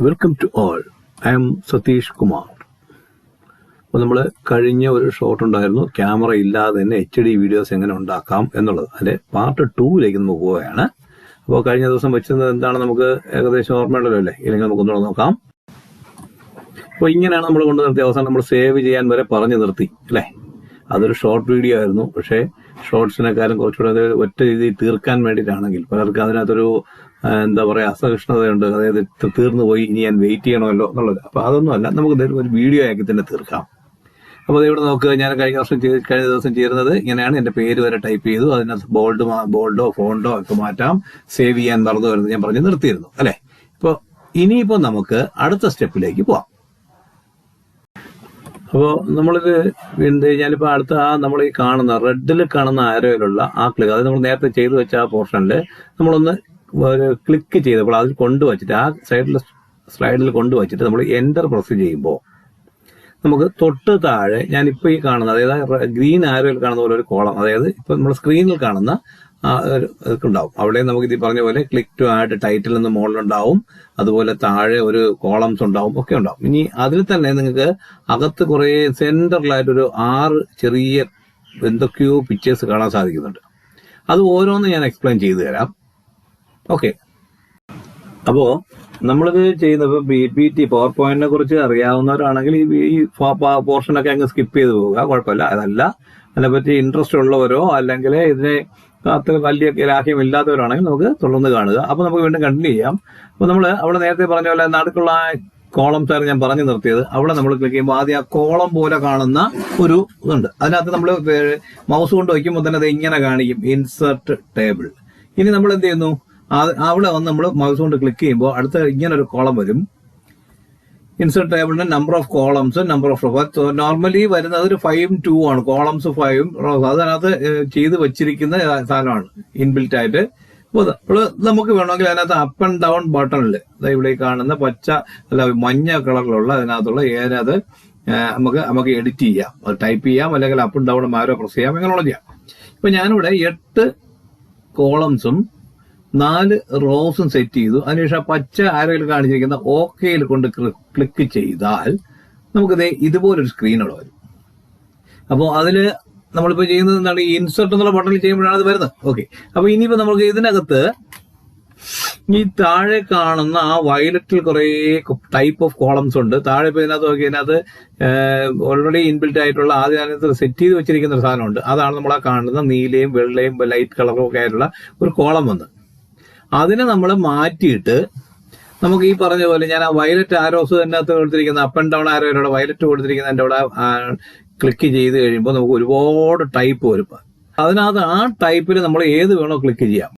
Welcome to all I am Satish Kumar അപ്പോൾ നമ്മൾ കഴിഞ്ഞ ഒരു ഷോട്ട് ഉണ്ടായിരുന്നു. ക്യാമറ ഇല്ലാതെ തന്നെ എച്ച് ഡി വീഡിയോസ് എങ്ങനെ ഉണ്ടാക്കാം എന്നുള്ളത്. അതിന്റെ പാർട്ട് ടൂവിലേക്ക് നമുക്ക് പോവുകയാണ്. അപ്പോൾ കഴിഞ്ഞ ദിവസം വെച്ചത് എന്താണ്? നമുക്ക് ഏകദേശം ഓർമ്മയുള്ളല്ലോ അല്ലേ? ഇല്ലെങ്കിൽ നമുക്ക് ഒന്നുകൂടെ നോക്കാം. അപ്പോൾ ഇങ്ങനെയാണ് നമ്മൾ കൊണ്ട് നിർത്തി അവസാനം നമ്മൾ സേവ് ചെയ്യാൻ വരെ പറഞ്ഞു നിർത്തി അല്ലേ? അതൊരു ഷോർട്ട് വീഡിയോ ആയിരുന്നു. പക്ഷേ ഷോർട്സിനെക്കാളും കുറച്ചുകൂടെ അത് ഒറ്റ രീതിയിൽ തീർക്കാൻ വേണ്ടിയിട്ടാണെങ്കിൽ പലർക്കും അതിനകത്തൊരു എന്താ പറയാ അസഹിഷ്ണുതയുണ്ട്. അതായത് തീർന്നു പോയി ഇനി ഞാൻ വെയിറ്റ് ചെയ്യണമല്ലോ എന്നുള്ളത്. അപ്പൊ അതൊന്നും അല്ല നമുക്ക് ഒരു വീഡിയോ ആക്കി തന്നെ തീർക്കാം. അപ്പോൾ ഇവിടെ നോക്കുക ഞാൻ കഴിഞ്ഞ വർഷം കഴിഞ്ഞ ദിവസം ചേരുന്നത് ഇങ്ങനെയാണ്. എന്റെ പേര് വരെ ടൈപ്പ് ചെയ്തു. അതിനകത്ത് ബോൾഡ് ബോൾഡോ ഫോണ്ടോ ഒക്കെ മാറ്റാം. സേവ് ചെയ്യാൻ മറന്നു വരുന്നത് ഞാൻ പറഞ്ഞ് നിർത്തിയിരുന്നു അല്ലെ? ഇപ്പോൾ ഇനിയിപ്പോൾ നമുക്ക് അടുത്ത സ്റ്റെപ്പിലേക്ക് പോവാം. അപ്പോൾ നമ്മളിത് എന്ത് ഞാനിപ്പോൾ അടുത്ത ആ നമ്മൾ ഈ കാണുന്ന റെഡിൽ കാണുന്ന ആരോയിലുള്ള ആ ക്ലിക്ക് അത് നമ്മൾ നേരത്തെ ചെയ്തു വെച്ച ആ പോർഷനിൽ നമ്മളൊന്ന് ഒരു ക്ലിക്ക് ചെയ്തപ്പോൾ അതിൽ കൊണ്ടുവച്ചിട്ട് ആ സൈഡിൽ സ്ലൈഡിൽ കൊണ്ടുവച്ചിട്ട് നമ്മൾ എന്റർ പ്രസ് ചെയ്യുമ്പോൾ നമുക്ക് തൊട്ട് താഴെ ഞാൻ ഇപ്പൊ ഈ കാണുന്ന അതായത് ഗ്രീൻ ആരോയിൽ കാണുന്ന പോലെ ഒരു കോളം അതായത് ഇപ്പൊ നമ്മൾ സ്ക്രീനിൽ കാണുന്ന ഒരു ഉണ്ടാവും അവിടെ നമുക്ക് ഇത് പറഞ്ഞ പോലെ ക്ലിക്ക് ടു ആഡ് ടൈറ്റിൽ നിന്ന് മുകളിലുണ്ടാവും അതുപോലെ താഴെ ഒരു കോളംസ് ഉണ്ടാവും ഒക്കെ ഉണ്ടാവും. ഇനി അതിൽ തന്നെ നിങ്ങൾക്ക് അകത്ത് കുറെ സെന്ററിലായിട്ടൊരു ആറ് ചെറിയ എന്തൊക്കെയോ പിക്ചേഴ്സ് കാണാൻ സാധിക്കുന്നുണ്ട്. അത് ഓരോന്ന് ഞാൻ എക്സ്പ്ലെയിൻ ചെയ്തു തരാം. ഓക്കെ. അപ്പോ നമ്മളിത് ചെയ്യുന്നത് ബി പി ടി പവർ പോയിന്റിനെ കുറിച്ച് അറിയാവുന്നവരാണെങ്കിൽ ഈ പോർഷൻ പോർഷനൊക്കെ അങ്ങ് സ്കിപ്പ് ചെയ്ത് പോവുക. കുഴപ്പമില്ല. അതല്ല. അതിനെപ്പറ്റി ഇൻട്രസ്റ്റ് ഉള്ളവരോ അല്ലെങ്കിൽ ഇതിനെ അത്ര വലിയ ഗ്രാഹ്യം ഇല്ലാത്തവരാണെങ്കിൽ നമുക്ക് തുടർന്ന് കാണുക. അപ്പൊ നമുക്ക് വീണ്ടും കണ്ടിന്യൂ ചെയ്യാം. അപ്പൊ നമ്മൾ അവിടെ നേരത്തെ പറഞ്ഞ പോലെ നടുക്കുള്ള കോളം സാർ ഞാൻ പറഞ്ഞു നിർത്തിയത്. അവിടെ നമ്മൾ ക്ലിക്ക് ചെയ്യുമ്പോൾ ആദ്യം ആ കോളം പോലെ കാണുന്ന ഒരു ഇതുണ്ട്. അതിനകത്ത് നമ്മൾ മൗസ് കൊണ്ട് വയ്ക്കുമ്പോൾ തന്നെ അത് ഇങ്ങനെ കാണിക്കും. ഇൻസെർട്ട് ടേബിൾ ഇനി നമ്മൾ എന്ത് ചെയ്യുന്നു? അവിടെ വന്ന് നമ്മൾ മൗസ് കൊണ്ട് ക്ലിക്ക് ചെയ്യുമ്പോൾ അടുത്ത ഇങ്ങനെ ഒരു കോളം വരും ഇൻസെർട്ട് ടേബിളിന്റെ number of columns number of rows normally വരുന്നത് ഒരു ഫൈവും ടു ആണ്. കോളംസ് ഫൈവും റോസ് അതിനകത്ത് ചെയ്ത് വെച്ചിരിക്കുന്ന സാധനമാണ്. ഇൻബിൽറ്റ് ആയിട്ട്. അപ്പോൾ നമുക്ക് വേണമെങ്കിൽ അതിനകത്ത് അപ്പ് ആൻഡ് ഡൗൺ ബട്ടണിൽ ഇവിടെ കാണുന്ന പച്ച അല്ല മഞ്ഞ കളറിലുള്ള അതിനകത്തുള്ള ഏതിനകത്ത് നമുക്ക് നമുക്ക് എഡിറ്റ് ചെയ്യാം. അത് ടൈപ്പ് ചെയ്യാം. അല്ലെങ്കിൽ up and down arrow press ചെയ്യാം. അങ്ങനെയുള്ള ചെയ്യാം. ഇപ്പൊ ഞാനിവിടെ എട്ട് കോളംസും നാല് റോസും സെറ്റ് ചെയ്തു. അതിനുശേഷം ആ പച്ച ആരോയിൽ കാണിച്ചിരിക്കുന്ന ഓക്കെയിൽ കൊണ്ട് ക്ലിക്ക് ചെയ്താൽ നമുക്ക് ദേ ഇതുപോലൊരു ഉള്ള വരും. അപ്പോൾ അതിൽ നമ്മളിപ്പോൾ ചെയ്യുന്നത് എന്താണ്? ഈ ഇൻസെർട്ട് എന്നുള്ള ബട്ടണിൽ ചെയ്യുമ്പോഴാണ് അത് വരുന്നത്. ഓക്കെ അപ്പൊ ഇനിയിപ്പോ നമുക്ക് ഇതിനകത്ത് ഈ താഴെ കാണുന്ന ആ വയലറ്റിൽ കുറെ ടൈപ്പ് ഓഫ് കോളംസ് ഉണ്ട്. താഴെ ഇപ്പൊ ഇതിനകത്ത് നോക്കി ഇതിനകത്ത് ഓൾറെഡി ഇൻബിൽറ്റ് ആയിട്ടുള്ള ആദ്യം സെറ്റ് ചെയ്ത് വെച്ചിരിക്കുന്ന ഒരു സാധനമുണ്ട്. അതാണ് നമ്മൾ ആ കാണുന്ന നീലയും വെള്ളയും ലൈറ്റ് കളറും ഒക്കെ ആയിട്ടുള്ള ഒരു കോളം വന്ന്. അതിനെ നമ്മൾ മാറ്റിയിട്ട് നമുക്ക് ഈ പറഞ്ഞ പോലെ ഞാൻ ആ വയലറ്റ് ആരോസ് തന്നെ അത് കൊടുത്തിരിക്കുന്ന അപ്പ് ആൻഡ് ഡൗൺ ആരോയിലൂടെ വയലറ്റ് കൊടുത്തിരിക്കുന്ന എന്റെ അവിടെ ക്ലിക്ക് ചെയ്ത് കഴിയുമ്പോൾ നമുക്ക് ഒരുപാട് ടൈപ്പ് വരും. അതിനകത്ത് ആ ടൈപ്പിൽ നമ്മൾ ഏത് വേണോ ക്ലിക്ക് ചെയ്യാം.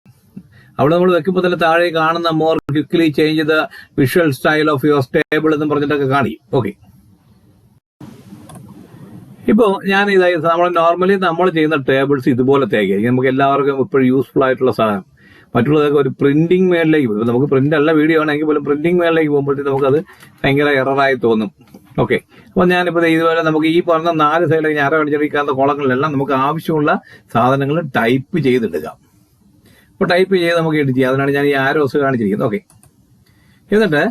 അവിടെ നമ്മൾ വെക്കുമ്പോൾ തന്നെ താഴെ കാണുന്ന more quickly change the visual style of your table എന്ന് പറഞ്ഞിട്ടൊക്കെ കാണിക്കും. ഓക്കെ ഇപ്പോൾ ഞാൻ ഇതായി നമ്മൾ നോർമലി നമ്മൾ ചെയ്യുന്ന ടേബിൾസ് ഇതുപോലത്തേക്ക് നമുക്ക് എല്ലാവർക്കും ഇപ്പോഴും യൂസ്ഫുൾ ആയിട്ടുള്ള സാധനം. മറ്റുള്ളതൊക്കെ ഒരു പ്രിന്റിംഗ് മേളിലേക്ക് പോകും. നമുക്ക് പ്രിന്റ് അല്ല വീഡിയോ ആണെങ്കിൽ പോലും പ്രിന്റിംഗ് മേളിലേക്ക് പോകുമ്പോഴത്തേക്ക് നമുക്കത് ഭയങ്കര എററായി തോന്നും. ഓക്കെ അപ്പൊ ഞാനിപ്പോ ദേ ഇതുപോലെ നമുക്ക് ഈ പറഞ്ഞ നാല് സൈഡിലേക്ക് ഞാൻ കാണിച്ചിരിക്കുന്ന കോളങ്ങളിലെല്ലാം നമുക്ക് ആവശ്യമുള്ള സാധനങ്ങൾ ടൈപ്പ് ചെയ്തിടുക. അപ്പൊ ടൈപ്പ് ചെയ്ത് നമുക്ക് എഡിറ്റ് ചെയ്യാം. അതിനാണ് ഞാൻ ഈ ആരോസ് കാണിച്ചിരിക്കുന്നത്. ഓക്കെ എന്നിട്ട്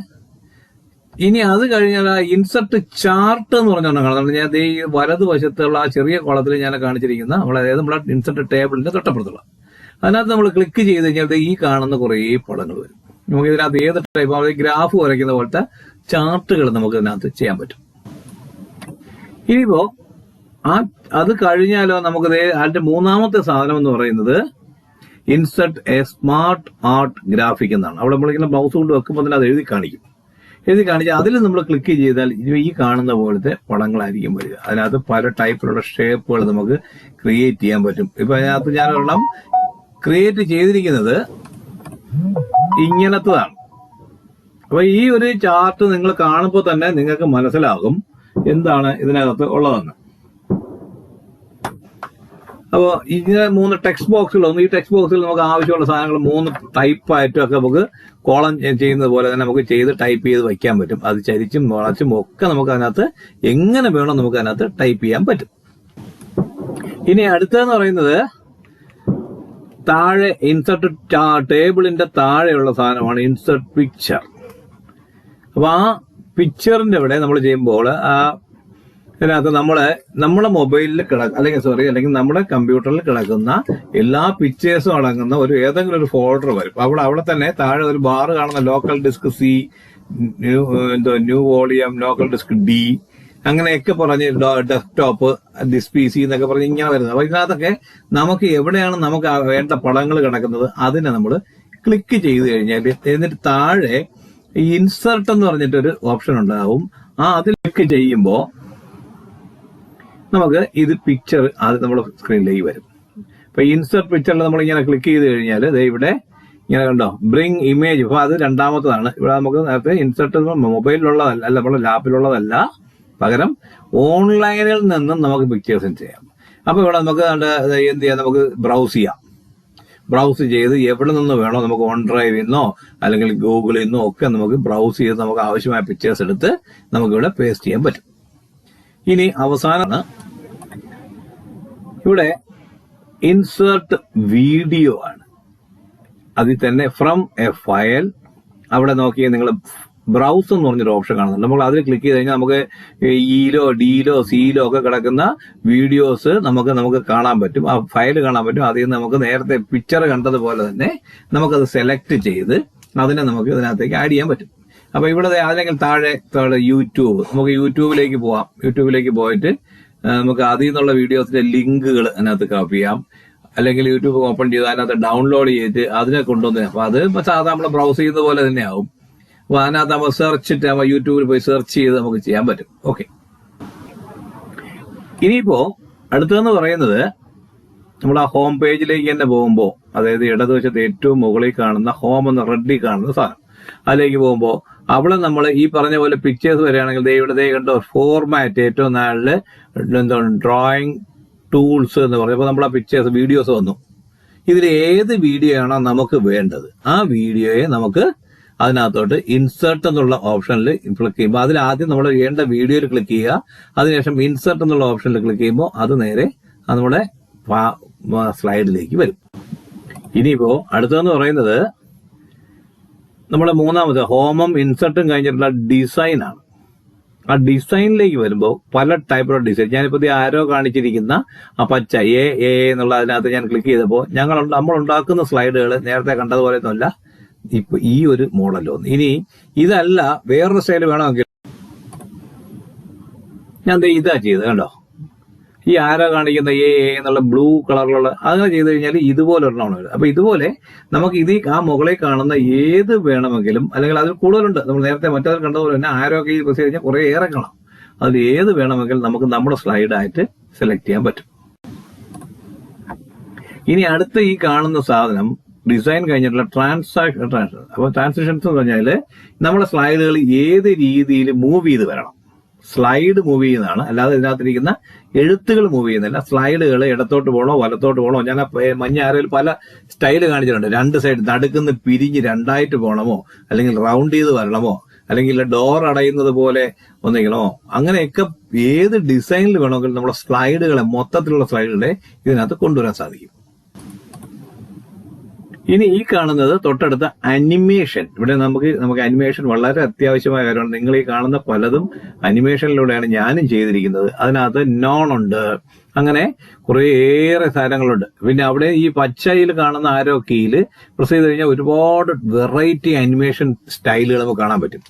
ഇനി അത് കഴിഞ്ഞാൽ ഇൻസെർട്ട് ചാർട്ട് എന്ന് പറഞ്ഞാണ് കാണുന്നത് ഞാൻ ഈ വലതുവശത്തുള്ള ആ ചെറിയ കോളത്തിൽ ഞാൻ കാണിച്ചിരിക്കുന്ന നമ്മൾ അതായത് നമ്മളെ ഇൻസെർട്ട് ടേബിളിന്റെ തൊട്ടപ്പുറത്തുള്ള. അതിനകത്ത് നമ്മൾ ക്ലിക്ക് ചെയ്ത് കഴിഞ്ഞാൽ ഈ കാണുന്ന കുറേ പടങ്ങൾ വരും. നമുക്ക് ഇതിനകത്ത് ഏത് ടൈപ്പ് അതായത് ഗ്രാഫ് വരയ്ക്കുന്ന പോലത്തെ ചാർട്ടുകൾ നമുക്ക് ഇതിനകത്ത് ചെയ്യാൻ പറ്റും. ഇനിയിപ്പോ ആ അത് കഴിഞ്ഞാലോ നമുക്ക് അതിന്റെ മൂന്നാമത്തെ സാധനം എന്ന് പറയുന്നത് insert a smart art graphic എന്നാണ്. അവിടെ നമ്മളിങ്ങനെ ബ്ലൗസ് കൊണ്ട് വെക്കുമ്പോൾ തന്നെ അത് എഴുതി കാണിക്കും. എഴുതി കാണിച്ചാൽ അതിൽ നമ്മൾ ക്ലിക്ക് ചെയ്താൽ ഈ കാണുന്ന പോലത്തെ പടങ്ങളായിരിക്കും വരിക. അതിനകത്ത് പല ടൈപ്പിലുള്ള ഷേപ്പുകൾ നമുക്ക് ക്രിയേറ്റ് ചെയ്യാൻ പറ്റും. ഇപ്പൊ അതിനകത്ത് ഞാൻ ഒരെണ്ണം ക്രിയേറ്റ് ചെയ്തിരിക്കുന്നത് ഇങ്ങനത്തതാണ്. അപ്പൊ ഈ ഒരു ചാർട്ട് നിങ്ങൾ കാണുമ്പോൾ തന്നെ നിങ്ങൾക്ക് മനസ്സിലാകും എന്താണ് ഇതിനകത്ത് ഉള്ളതെന്ന്. അപ്പോൾ ഇങ്ങനെ മൂന്ന് ടെക്സ്റ്റ് ബോക്സുകളൊന്നും ഈ ടെക്സ്റ്റ് ബോക്സിൽ നമുക്ക് ആവശ്യമുള്ള സാധനങ്ങൾ മൂന്ന് ടൈപ്പായിട്ടും ഒക്കെ നമുക്ക് കോളം ചെയ്യുന്നത് പോലെ തന്നെ നമുക്ക് ചെയ്ത് ടൈപ്പ് ചെയ്ത് വയ്ക്കാൻ പറ്റും. അത് ചരിച്ചും വളച്ചും ഒക്കെ നമുക്ക് അതിനകത്ത് എങ്ങനെ വേണോ നമുക്ക് അതിനകത്ത് ടൈപ്പ് ചെയ്യാൻ പറ്റും. ഇനി അടുത്തതെന്ന് പറയുന്നത് താഴെ ഇൻസെർട്ട് ടേബിളിന്റെ താഴെയുള്ള സാധനമാണ് ഇൻസെർട്ട് പിക്ചർ അപ്പൊ ആ പിക്ചറിന്റെ ഇവിടെ നമ്മൾ ചെയ്യുമ്പോൾ ആ ഇതിനകത്ത് നമ്മളെ നമ്മുടെ മൊബൈലിൽ കിട അല്ലെങ്കിൽ സോറി അല്ലെങ്കിൽ നമ്മുടെ കമ്പ്യൂട്ടറിൽ കിടക്കുന്ന എല്ലാ പിക്ചേഴ്സും അടങ്ങുന്ന ഒരു ഏതെങ്കിലും ഒരു ഫോൾഡർ വരും. അവിടെ അവിടെ തന്നെ താഴെ ഒരു ബാർ കാണുന്ന ലോക്കൽ ഡിസ്ക് സി ന്യൂ എന്തോ new volume local disk D അങ്ങനെയൊക്കെ പറഞ്ഞ് ഡെസ്ക്ടോപ്പ് ദിസ് പി സി എന്നൊക്കെ പറഞ്ഞ് ഇങ്ങനെ വരുന്നത്. അപ്പൊ ഇതിനകത്തൊക്കെ നമുക്ക് എവിടെയാണ് നമുക്ക് വേണ്ട പടങ്ങൾ കിടക്കുന്നത് അതിനെ നമ്മൾ ക്ലിക്ക് ചെയ്ത് കഴിഞ്ഞാൽ എന്നിട്ട് താഴെ ഈ ഇൻസർട്ട് എന്ന് പറഞ്ഞിട്ടൊരു ഓപ്ഷൻ ഉണ്ടാവും. ആ അതിൽ ക്ലിക്ക് ചെയ്യുമ്പോൾ നമുക്ക് ഇത് പിക്ചർ അത് നമ്മുടെ സ്ക്രീനിലേക്ക് വരും. ഇപ്പൊ ഇൻസർട്ട് പിക്ചറിൽ നമ്മൾ ഇങ്ങനെ ക്ലിക്ക് ചെയ്ത് കഴിഞ്ഞാൽ ഇവിടെ ഇങ്ങനെ കണ്ടോ ബ്രിങ് ഇമേജ് ഇപ്പൊ അത് രണ്ടാമത്തതാണ്. ഇവിടെ നമുക്ക് നേരത്തെ ഇൻസർട്ട് മൊബൈലിലുള്ളതല്ല അല്ല നമ്മുടെ ലാപ്പിലുള്ളതല്ല പകരം ഓൺലൈനിൽ നിന്നും നമുക്ക് പിക്ചേഴ്സും ചെയ്യാം. അപ്പോൾ ഇവിടെ നമുക്ക് എന്ത് ചെയ്യാം? നമുക്ക് ബ്രൗസ് ചെയ്യാം. ബ്രൗസ് ചെയ്ത് എവിടെ നിന്ന് വേണോ നമുക്ക് ഓൺ ഡ്രൈവിൽ നിന്നോ അല്ലെങ്കിൽ ഗൂഗിളിൽ നിന്നോ ഒക്കെ നമുക്ക് ബ്രൗസ് ചെയ്ത് നമുക്ക് ആവശ്യമായ പിക്ചേഴ്സ് എടുത്ത് നമുക്ക് ഇവിടെ പേസ്റ്റ് ചെയ്യാൻ പറ്റും. ഇനി അവസാനമാണ് ഇവിടെ ഇൻസേർട്ട് വീഡിയോ ആണ്. അതിൽ തന്നെ ഫ്രം എ ഫയൽ അവിടെ നോക്കി നിങ്ങൾ ബ്രൗസ് എന്ന് പറഞ്ഞൊരു ഓപ്ഷൻ കാണുന്നുണ്ട്. നമ്മൾ അതിൽ ക്ലിക്ക് ചെയ്ത് കഴിഞ്ഞാൽ നമുക്ക് ഇയിലോ ഡിയിലോ സിയിലോ ഒക്കെ കിടക്കുന്ന വീഡിയോസ് നമുക്ക് നമുക്ക് കാണാൻ പറ്റും. ആ ഫയൽ കാണാൻ പറ്റും. അതിൽ നിന്ന് നമുക്ക് നേരത്തെ പിക്ചർ കണ്ടതുപോലെ തന്നെ നമുക്കത് സെലക്ട് ചെയ്ത് അതിനെ നമുക്ക് ഇതിനകത്തേക്ക് ആഡ് ചെയ്യാൻ പറ്റും. അപ്പൊ ഇവിടെ അല്ലെങ്കിൽ താഴെ താഴെ യൂട്യൂബ്. നമുക്ക് യൂട്യൂബിലേക്ക് പോവാം. യൂട്യൂബിലേക്ക് പോയിട്ട് നമുക്ക് അതിൽ നിന്നുള്ള വീഡിയോസിന്റെ ലിങ്കുകൾ അതിനകത്ത് കോപ്പി ചെയ്യാം. അല്ലെങ്കിൽ യൂട്യൂബ് ഓപ്പൺ ചെയ്ത് അതിനകത്ത് ഡൗൺലോഡ് ചെയ്തിട്ട് അതിനെ കൊണ്ടുവന്ന് അപ്പൊ അത് സാധാരണ നമ്മൾ ബ്രൗസ് ചെയ്യുന്ന പോലെ തന്നെ ആവും അപ്പൊ അതിനകത്ത് നമ്മൾ സെർച്ച് ഇട്ട് നമ്മൾ യൂട്യൂബിൽ പോയി സെർച്ച് ചെയ്ത് നമുക്ക് ചെയ്യാൻ പറ്റും. ഓക്കെ ഇനിയിപ്പോ അടുത്തതെന്ന് പറയുന്നത് നമ്മൾ ആ ഹോം പേജിലേക്ക് തന്നെ പോകുമ്പോൾ അതായത് ഇടതുവശത്ത് ഏറ്റവും മുകളിൽ കാണുന്ന ഹോം എന്ന റെഡി കാണുന്ന സാധനം. അതിലേക്ക് പോകുമ്പോൾ അവിടെ നമ്മൾ ഈ പറഞ്ഞ പോലെ പിക്ചേഴ്സ് വരികയാണെങ്കിൽ ഇവിടെ ദേ കണ്ടോ ഫോർമാറ്റ് ഏറ്റവും നാളിൽ എന്താണ് ഡ്രോയിങ് ടൂൾസ് എന്ന് പറഞ്ഞപ്പോൾ നമ്മൾ ആ പിക്ചേഴ്സ് വീഡിയോസ് വന്നു. ഇതിൽ ഏത് വീഡിയോ ആണോ നമുക്ക് വേണ്ടത് ആ വീഡിയോയെ നമുക്ക് അതിനകത്തോട്ട് ഇൻസേർട്ട് എന്നുള്ള ഓപ്ഷനിൽ ക്ലിക്ക് ചെയ്യുമ്പോൾ അതിൽ ആദ്യം നമ്മൾ വേണ്ട വീഡിയോയിൽ ക്ലിക്ക് ചെയ്യുക. അതിനുശേഷം ഇൻസേർട്ട് എന്നുള്ള ഓപ്ഷനിൽ ക്ലിക്ക് ചെയ്യുമ്പോൾ അത് നേരെ നമ്മുടെ സ്ലൈഡിലേക്ക് വരും. ഇനിയിപ്പോ അടുത്തതെന്ന് പറയുന്നത് നമ്മുടെ മൂന്നാമത് ഹോമം ഇൻസർട്ടും കഴിഞ്ഞിട്ടുള്ള ഡിസൈൻ ആണ്. ആ ഡിസൈനിലേക്ക് വരുമ്പോൾ പല ടൈപ്പിലുള്ള ഡിസൈൻ ഞാനിപ്പോ ഈ ആരോ കാണിച്ചിരിക്കുന്ന ആ പച്ച എ എ എന്നുള്ള അതിനകത്ത് ഞാൻ ക്ലിക്ക് ചെയ്തപ്പോൾ ഞങ്ങൾ നമ്മൾ ഉണ്ടാക്കുന്ന സ്ലൈഡുകൾ നേരത്തെ കണ്ടതുപോലെ ഒന്നുമല്ല ഇപ്പൊ ഈ ഒരു മോഡലോ. ഇനി ഇതല്ല വേറൊരു സ്റ്റൈൽ വേണമെങ്കിൽ ഞാൻ ഇതാ ചെയ്ത് കണ്ടോ? ഈ ആരോ കാണിക്കുന്ന എ എ എന്നുള്ള ബ്ലൂ കളറിലുള്ള അങ്ങനെ ചെയ്ത് കഴിഞ്ഞാൽ ഇതുപോലെ ഒരെണ്ണമാണ് വരുന്നത്. അപ്പൊ ഇതുപോലെ നമുക്ക് ഇത് ആ മുകളിൽ കാണുന്ന ഏത് വേണമെങ്കിലും അല്ലെങ്കിൽ അതിൽ കൂടുതലുണ്ട്. നമ്മൾ നേരത്തെ മറ്റേ കണ്ടതുപോലെ തന്നെ ആരോ ഒക്കെ പ്രസ് ചെയ്ത് കഴിഞ്ഞാൽ കുറെ ഏറെ കാണാം. അതിൽ ഏത് വേണമെങ്കിലും നമുക്ക് നമ്മുടെ സ്ലൈഡായിട്ട് സെലക്ട് ചെയ്യാൻ പറ്റും. ഇനി അടുത്ത ഈ കാണുന്ന സാധനം ഡിസൈൻ കഴിഞ്ഞിട്ടുള്ള ട്രാൻസാക്ഷൻ അപ്പോൾ അപ്പൊ ട്രാൻസാക്ഷൻസ് എന്ന് പറഞ്ഞാൽ നമ്മുടെ സ്ലൈഡുകൾ ഏത് രീതിയിൽ മൂവ് ചെയ്ത് വരണം. സ്ലൈഡ് മൂവ് ചെയ്യുന്നതാണ്. അല്ലാതെ ഇതിനകത്തിരിക്കുന്ന എഴുത്തുകൾ മൂവ് ചെയ്യുന്നില്ല. സ്ലൈഡുകൾ ഇടത്തോട്ട് പോകണോ വലത്തോട്ട് പോകണോ ഞാൻ മഞ്ഞ ആരയിൽ പല സ്റ്റൈൽ കാണിച്ചിട്ടുണ്ട്. രണ്ട് സൈഡ് നടുക്കുന്ന് പിരിഞ്ഞ് രണ്ടായിട്ട് പോകണമോ അല്ലെങ്കിൽ റൗണ്ട് ചെയ്ത് വരണമോ അല്ലെങ്കിൽ ഡോർ അടയുന്നത് പോലെ ഒന്നെങ്കിലോ അങ്ങനെയൊക്കെ ഏത് ഡിസൈനിൽ വേണമെങ്കിലും നമ്മുടെ സ്ലൈഡുകളെ മൊത്തത്തിലുള്ള സ്ലൈഡുകളെ ഇതിനകത്ത് കൊണ്ടുവരാൻ സാധിക്കും. ഇനി ഈ കാണുന്നത് തൊട്ടടുത്ത അനിമേഷൻ. ഇവിടെ നമുക്ക് നമുക്ക് അനിമേഷൻ വളരെ അത്യാവശ്യമായ കാര്യമാണ്. നിങ്ങൾ ഈ കാണുന്ന പലതും അനിമേഷനിലൂടെയാണ് ഞാനും ചെയ്തിരിക്കുന്നത്. അതിനകത്ത് നോൺ ഉണ്ട്. അങ്ങനെ കുറേയേറെ സാധനങ്ങളുണ്ട്. പിന്നെ അവിടെ ഈ പച്ചയിൽ കാണുന്ന ആരോ കീയിൽ പ്രസ് ചെയ്ത് കഴിഞ്ഞാൽ ഒരുപാട് വെറൈറ്റി അനിമേഷൻ സ്റ്റൈലുകൾ നമുക്ക് കാണാൻ പറ്റും.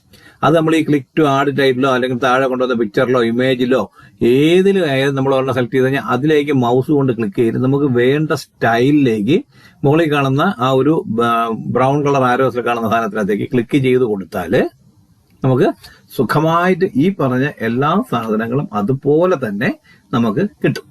അത് നമ്മൾ ഈ ക്ലിക്ക് ടു ആഡ് ടൈറ്റിലോ അല്ലെങ്കിൽ താഴെ കൊണ്ടുവന്ന പിക്ചറിലോ ഇമേജിലോ ഏതിലും ആയാലും നമ്മൾ ഒരെണ്ണം സെലക്ട് ചെയ്ത് കഴിഞ്ഞാൽ അതിലേക്ക് മൗസ് കൊണ്ട് ക്ലിക്ക് ചെയ്ത് നമുക്ക് വേണ്ട സ്റ്റൈലിലേക്ക് മുകളിൽ കാണുന്ന ആ ഒരു ബ്രൗൺ കളർ ആരോസിൽ കാണുന്ന സാധനത്തിനകത്തേക്ക് ക്ലിക്ക് ചെയ്ത് കൊടുത്താൽ നമുക്ക് സുഖമായിട്ട് ഈ പറഞ്ഞ എല്ലാ സാധനങ്ങളും അതുപോലെ തന്നെ നമുക്ക് കിട്ടും.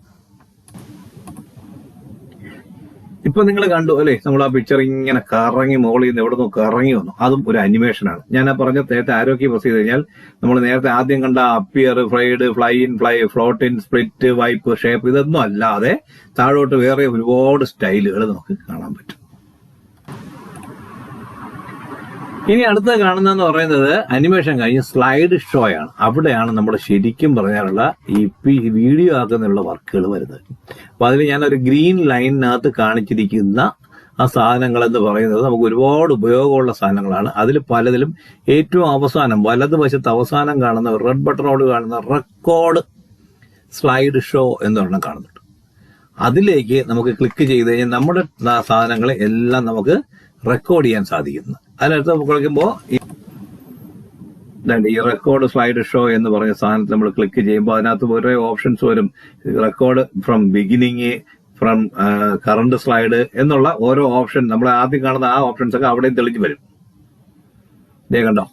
ഇപ്പൊ നിങ്ങൾ കണ്ടു അല്ലെ? നമ്മൾ ആ പിക്ചർ ഇങ്ങനെ കറങ്ങി മുകളിൽ നിന്ന് എവിടെ നിന്നും കറങ്ങി വന്നു. അതും ഒരു അനിമേഷനാണ് ഞാൻ ആ പറഞ്ഞ നേരത്തെ ആരോഗ്യ പ്രസ് ചെയ്ത് കഴിഞ്ഞാൽ നമ്മൾ നേരത്തെ ആദ്യം കണ്ട appear fade fly in fly float in split wipe shape ഇതൊന്നും അല്ലാതെ താഴോട്ട് വേറെ ഒരുപാട് സ്റ്റൈലുകൾ നമുക്ക് കാണാൻ പറ്റും. ഇനി അടുത്ത കാണുന്നതെന്ന് പറയുന്നത് അനിമേഷൻ കഴിഞ്ഞ് സ്ലൈഡ് ഷോ ആണ്. അവിടെയാണ് നമ്മൾ ശരിക്കും പറഞ്ഞാലുള്ള ഈ വീഡിയോ ആക്കുന്നതിനുള്ള വർക്കുകൾ വരുന്നത്. അപ്പൊ അതിൽ ഞാൻ ഒരു ഗ്രീൻ ലൈനിനകത്ത് കാണിച്ചിരിക്കുന്ന ആ സാധനങ്ങൾ എന്ന് പറയുന്നത് നമുക്ക് ഒരുപാട് ഉപയോഗമുള്ള സാധനങ്ങളാണ്. അതിൽ പലതിലും ഏറ്റവും അവസാനം വലതുവശത്ത് അവസാനം കാണുന്ന റെഡ് ബട്ടണോട് കാണുന്ന റെക്കോർഡ് സ്ലൈഡ് ഷോ എന്ന് എന്നൊരെണ്ണം കാണുന്നുണ്ട്. അതിലേക്ക് നമുക്ക് ക്ലിക്ക് ചെയ്ത് കഴിഞ്ഞാൽ നമ്മുടെ സാധനങ്ങളെ എല്ലാം നമുക്ക് റെക്കോർഡ് ചെയ്യാൻ സാധിക്കുന്നു. അതിനകത്ത് നമുക്ക് കളിക്കുമ്പോൾ ഈ റെക്കോർഡ് സ്ലൈഡ് ഷോ എന്ന് പറഞ്ഞ സാധനത്തിൽ നമ്മൾ ക്ലിക്ക് ചെയ്യുമ്പോൾ അതിനകത്ത് ഓരോ ഓപ്ഷൻസ് വരും. Record from beginning from current slide എന്നുള്ള ഓരോ ഓപ്ഷൻ നമ്മൾ ആദ്യം കാണുന്ന ആ ഓപ്ഷൻസ് ഒക്കെ അവിടെയും തെളിഞ്ഞു വരും. ഇതേ കണ്ടോ?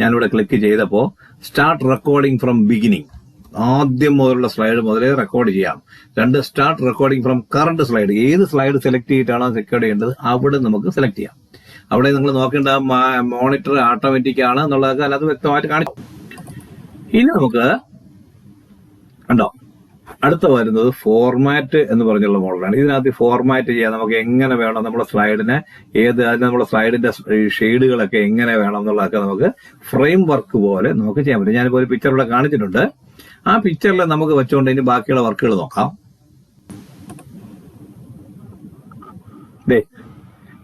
ഞാനിവിടെ ക്ലിക്ക് ചെയ്തപ്പോൾ സ്റ്റാർട്ട് റെക്കോർഡിംഗ് ഫ്രം ബിഗിനിങ് ആദ്യം മുതലുള്ള സ്ലൈഡ് മുതലേ റെക്കോർഡ് ചെയ്യാം. രണ്ട് start recording from current slide ഏത് സ്ലൈഡ് സെലക്ട് ചെയ്തിട്ടാണോ റെക്കോർഡ് ചെയ്യേണ്ടത്? അവിടെ നമുക്ക് സെലക്ട് ചെയ്യാം. അവിടെ നിങ്ങൾ നോക്കേണ്ട മോണിറ്റർ ഓട്ടോമാറ്റിക് ആണ് എന്നുള്ളതൊക്കെ അല്ലാതെ വ്യക്തമായിട്ട് കാണിച്ചു. ഇനി നമുക്ക് കണ്ടോ? അടുത്ത വരുന്നത് ഫോർമാറ്റ് എന്ന് പറഞ്ഞുള്ള മോഡലാണ് ഇതിനകത്ത് ഫോർമാറ്റ് ചെയ്യാം നമുക്ക് എങ്ങനെ വേണം നമ്മുടെ സ്ലൈഡിനെ ഏത് അതിന് നമ്മുടെ സ്ലൈഡിന്റെ ഷെയ്ഡുകളൊക്കെ എങ്ങനെ വേണം എന്നുള്ളതൊക്കെ നമുക്ക് ഫ്രെയിം വർക്ക് പോലെ നമുക്ക് ചെയ്യാൻ പറ്റും. ഞാനിപ്പോൾ ഒരു പിക്ചർ ഇവിടെ കാണിച്ചിട്ടുണ്ട്. ആ പിക്ചറിൽ നമുക്ക് വെച്ചുകൊണ്ട് ഇനി ബാക്കിയുള്ള വർക്കുകൾ നോക്കാം.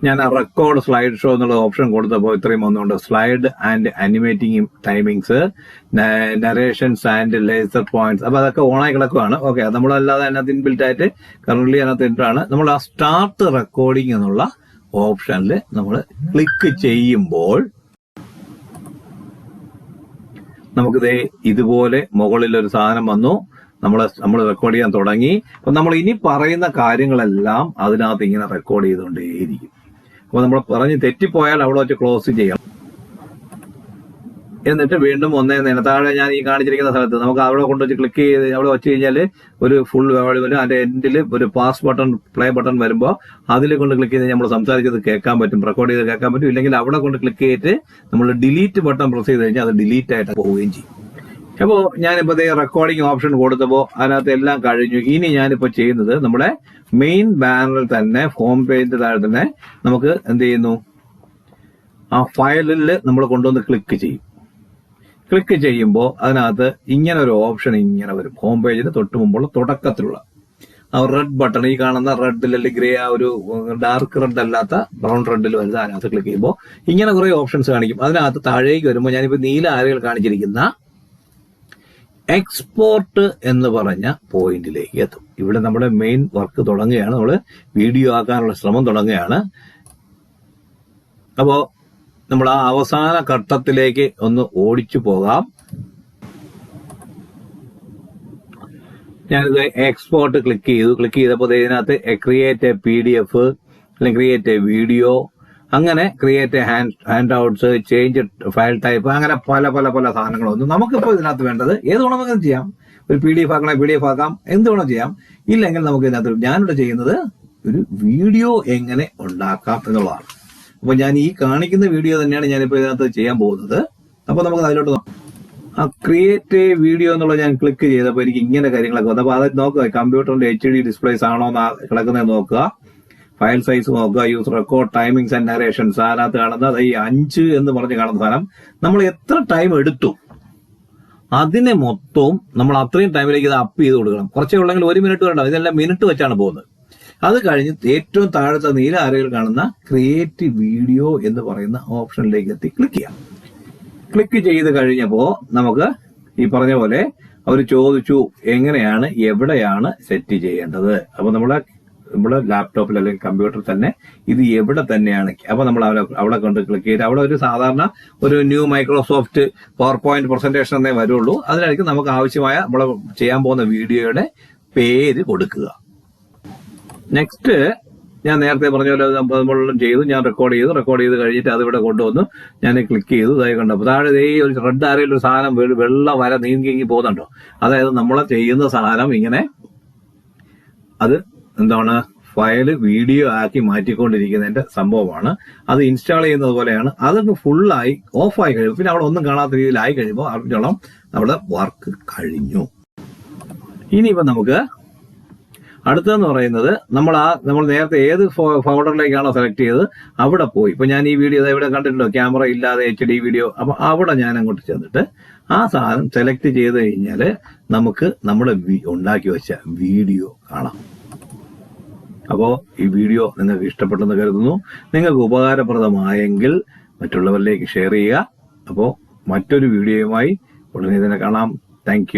ഞാൻ ആ റെക്കോർഡ് സ്ലൈഡ് ഷോ എന്നുള്ള ഓപ്ഷൻ കൊടുത്തപ്പോൾ ഇത്രയും വന്നുകൊണ്ട് slide and animating timings narrations and laser points അപ്പൊ അതൊക്കെ ഓണായി കിടക്കുവാണ്. ഓക്കെ നമ്മളല്ലാതെ അതിനകത്ത് ഇൻബിൽറ്റ് ആയിട്ട് കറന്റ് അതിനകത്ത് ഇട്ടാണ് നമ്മൾ ആ സ്റ്റാർട്ട് റെക്കോർഡിംഗ് എന്നുള്ള ഓപ്ഷനിൽ നമ്മൾ ക്ലിക്ക് ചെയ്യുമ്പോൾ നമുക്കിതേ ഇതുപോലെ മുകളിൽ ഒരു സാധനം വന്നു. നമ്മൾ നമ്മൾ റെക്കോർഡ് ചെയ്യാൻ തുടങ്ങി. അപ്പൊ നമ്മൾ ഇനി പറയുന്ന കാര്യങ്ങളെല്ലാം അതിനകത്ത് ഇങ്ങനെ റെക്കോർഡ് ചെയ്തുകൊണ്ടേയിരിക്കും. അപ്പൊ നമ്മൾ പറഞ്ഞ് തെറ്റിപ്പോയാൽ അവിടെ വെച്ച് ക്ലോസ് ചെയ്യണം. എന്നിട്ട് വീണ്ടും ഒന്നേ നേരം. താഴെ ഞാൻ ഈ കാണിച്ചിരിക്കുന്ന സ്ഥലത്ത് നമുക്ക് അവിടെ കൊണ്ടുവച്ച് ക്ലിക്ക് ചെയ്ത് അവിടെ വെച്ച് കഴിഞ്ഞാൽ ഒരു ഫുൾ വരും. അതിന്റെ എൻഡിൽ ഒരു പാസ് ബട്ടൺ പ്ലേ ബട്ടൺ വരുമ്പോൾ അതിൽ കൊണ്ട് ക്ലിക്ക് ചെയ്ത് നമ്മൾ സംസാരിച്ചത് കേൾക്കാൻ പറ്റും. റെക്കോർഡ് ചെയ്ത് കേൾക്കാൻ പറ്റും. ഇല്ലെങ്കിൽ അവിടെ കൊണ്ട് ക്ലിക്ക് ചെയ്തിട്ട് നമ്മൾ ഡിലീറ്റ് ബട്ടൺ പ്രസ് ചെയ്ത് കഴിഞ്ഞാൽ അത് ഡിലീറ്റ് ആയിട്ട് പോവുകയും ചെയ്യും. അപ്പോ ഞാനിപ്പോ റെക്കോർഡിംഗ് ഓപ്ഷൻ കൊടുത്തപ്പോ അതിനകത്ത് എല്ലാം കഴിഞ്ഞു. ഇനി ഞാനിപ്പോ ചെയ്യുന്നത് നമ്മുടെ മെയിൻ ബാനറിൽ തന്നെ ഹോം പേജിന്റെ താഴെ തന്നെ നമുക്ക് എന്ത് ചെയ്യുന്നു? ആ ഫയലിൽ നമ്മൾ കൊണ്ടുവന്ന് ക്ലിക്ക് ചെയ്യും. ക്ലിക്ക് ചെയ്യുമ്പോൾ അതിനകത്ത് ഇങ്ങനെ ഒരു ഓപ്ഷൻ ഇങ്ങനെ വരും. ഹോം പേജിന് തൊട്ട് മുമ്പുള്ള തുടക്കത്തിലുള്ള ആ റെഡ് ബട്ടൺ ഈ കാണുന്ന റെഡിൽ അല്ലെങ്കിൽ ഗ്രേ ആ ഒരു ഡാർക്ക് റെഡ് അല്ലാത്ത ബ്രൗൺ റെഡിൽ വരുന്നത് അതിനകത്ത് ക്ലിക്ക് ചെയ്യുമ്പോൾ ഇങ്ങനെ കുറെ ഓപ്ഷൻസ് കാണിക്കും. അതിനകത്ത് താഴേക്ക് വരുമ്പോൾ ഞാനിപ്പോൾ നീല ആരകൾ കാണിച്ചിരിക്കുന്ന എക്സ്പോർട്ട് എന്ന് പറഞ്ഞ പോയിന്റിലേക്ക് എത്തും. ഇവിടെ നമ്മുടെ മെയിൻ വർക്ക് തുടങ്ങുകയാണ്. നമ്മൾ വീഡിയോ ആക്കാനുള്ള ശ്രമം തുടങ്ങുകയാണ്. അപ്പോ നമ്മൾ ആ അവസാന ഘട്ടത്തിലേക്ക് ഒന്ന് ഓടിച്ചു പോകാം. ഞാനിത് എക്സ്പോർട്ട് ക്ലിക്ക് ചെയ്തു. ക്ലിക്ക് ചെയ്തപ്പോൾ ഇതിനകത്ത് create a P D F അല്ലെങ്കിൽ ക്രിയേറ്റ് എ വീഡിയോ അങ്ങനെ create hand handouts change file type അങ്ങനെ പല പല പല സാധനങ്ങളൊന്നും നമുക്കിപ്പോൾ ഇതിനകത്ത് വേണ്ടത് ഏത് വേണമെങ്കിലും ചെയ്യാം. ഒരു പി ഡി എഫ് ആക്കണേ പി ഡി എഫ് ആക്കാം. എന്ത് വേണം ചെയ്യാം. ഇല്ലെങ്കിൽ നമുക്ക് ഇതിനകത്ത് ഞാനിവിടെ ചെയ്യുന്നത് ഒരു വീഡിയോ എങ്ങനെ ഉണ്ടാക്കാം എന്നുള്ളതാണ്. അപ്പൊ ഞാൻ ഈ കാണിക്കുന്ന വീഡിയോ തന്നെയാണ് ഞാനിപ്പോൾ ഇതിനകത്ത് ചെയ്യാൻ പോകുന്നത്. അപ്പൊ നമുക്ക് അതിലോട്ട് ആ ക്രിയേറ്റ് വീഡിയോ എന്നുള്ളത് ഞാൻ ക്ലിക്ക് ചെയ്തപ്പോൾ എനിക്ക് ഇങ്ങനെ കാര്യങ്ങളൊക്കെ വന്നു. അപ്പൊ അത് നോക്കുക കമ്പ്യൂട്ടറിന്റെ എച്ച് ഡി ഡിസ്പ്ലേസ് ആണോ കിടക്കുന്നത് നോക്കുക. ഫയൽ സൈസ് നോക്കുക use record timings and narrations അതിനകത്ത് കാണുന്നത് ഈ അഞ്ച് എന്ന് പറഞ്ഞ് കാണുന്ന സാധനം നമ്മൾ എത്ര ടൈം എടുത്തു? അതിനെ മൊത്തവും നമ്മൾ അത്രയും ടൈമിലേക്ക് ഇത് അപ്പ് ചെയ്ത് കൊടുക്കണം. കുറച്ചേ ഉള്ളെങ്കിൽ ഒരു മിനിറ്റ് വേണ്ട ഇതെല്ലാം മിനിറ്റ് വെച്ചാണ് പോകുന്നത്. അത് കഴിഞ്ഞ് ഏറ്റവും താഴത്തെ നീല അരയിൽ കാണുന്ന ക്രിയേറ്റ് വീഡിയോ എന്ന് പറയുന്ന ഓപ്ഷനിലേക്ക് എത്തി. ക്ലിക്ക് ചെയ്യാം. ക്ലിക്ക് ചെയ്ത് കഴിഞ്ഞപ്പോൾ നമുക്ക് ഈ പറഞ്ഞ പോലെ അവർ ചോദിച്ചു എങ്ങനെയാണ് എവിടെയാണ് സെറ്റ് ചെയ്യേണ്ടത്? അപ്പൊ നമ്മളെ നമ്മുടെ ലാപ്ടോപ്പിൽ അല്ലെങ്കിൽ കമ്പ്യൂട്ടറിൽ തന്നെ ഇത് എവിടെ തന്നെയാണ്? അപ്പൊ നമ്മൾ അവിടെ അവിടെ കൊണ്ട് ക്ലിക്ക് ചെയ്ത് അവിടെ ഒരു സാധാരണ ഒരു new Microsoft PowerPoint presentation എന്നേ വരുള്ളൂ. അതിനായിരിക്കും നമുക്ക് ആവശ്യമായ നമ്മൾ ചെയ്യാൻ പോകുന്ന വീഡിയോയുടെ പേര് കൊടുക്കുക. നെക്സ്റ്റ് ഞാൻ നേരത്തെ പറഞ്ഞ പോലെ നമ്മളെല്ലാം ചെയ്തു ഞാൻ റെക്കോർഡ് ചെയ്തു. റെക്കോർഡ് ചെയ്ത് കഴിഞ്ഞിട്ട് അതിവിടെ കൊണ്ടുവന്നു. ഞാൻ ക്ലിക്ക് ചെയ്തു. ഇതായി കണ്ടപ്പോൾ താഴെ ഈ ഒരു റെഡ് ആരയിൽ ഒരു സാധനം വെള്ള വര നീങ്ങി പോകുന്നുണ്ടോ? അതായത് നമ്മൾ ചെയ്യുന്ന സാധനം ഇങ്ങനെ അത് എന്താണ് ഫയൽ വീഡിയോ ആക്കി മാറ്റിക്കൊണ്ടിരിക്കുന്നതിന്റെ സംഭവമാണ്. അത് ഇൻസ്റ്റാൾ ചെയ്യുന്നത് പോലെയാണ്. അതൊക്കെ ഫുള്ളായി ഓഫായി കഴിയുമ്പോൾ പിന്നെ അവിടെ ഒന്നും കാണാത്ത രീതിയിലായി കഴിയുമ്പോൾ അറിഞ്ഞോളം നമ്മുടെ വർക്ക് കഴിഞ്ഞു. ഇനിയിപ്പോ നമുക്ക് അടുത്തെന്ന് പറയുന്നത് നമ്മൾ ആ നമ്മൾ നേരത്തെ ഏത് ഫോൾഡറിലേക്കാണോ സെലക്ട് ചെയ്തത് അവിടെ പോയി. ഇപ്പൊ ഞാൻ ഈ വീഡിയോ ഇവിടെ കണ്ടിട്ടുണ്ടോ? ക്യാമറ ഇല്ലാതെ എച്ച് ഡി വീഡിയോ അപ്പൊ അവിടെ ഞാൻ അങ്ങോട്ട് ചെന്നിട്ട് ആ സാധനം സെലക്ട് ചെയ്ത് കഴിഞ്ഞാൽ നമുക്ക് നമ്മുടെ ഉണ്ടാക്കി വെച്ച വീഡിയോ കാണാം. അപ്പോൾ ഈ വീഡിയോ നിങ്ങൾക്ക് ഇഷ്ടപ്പെട്ടെന്ന് കരുതുന്നു. നിങ്ങൾക്ക് ഉപകാരപ്രദമായെങ്കിൽ മറ്റുള്ളവരിലേക്ക് ഷെയർ ചെയ്യുക. അപ്പോൾ മറ്റൊരു വീഡിയോയുമായി ഉടനെ തന്നെ കാണാം. താങ്ക്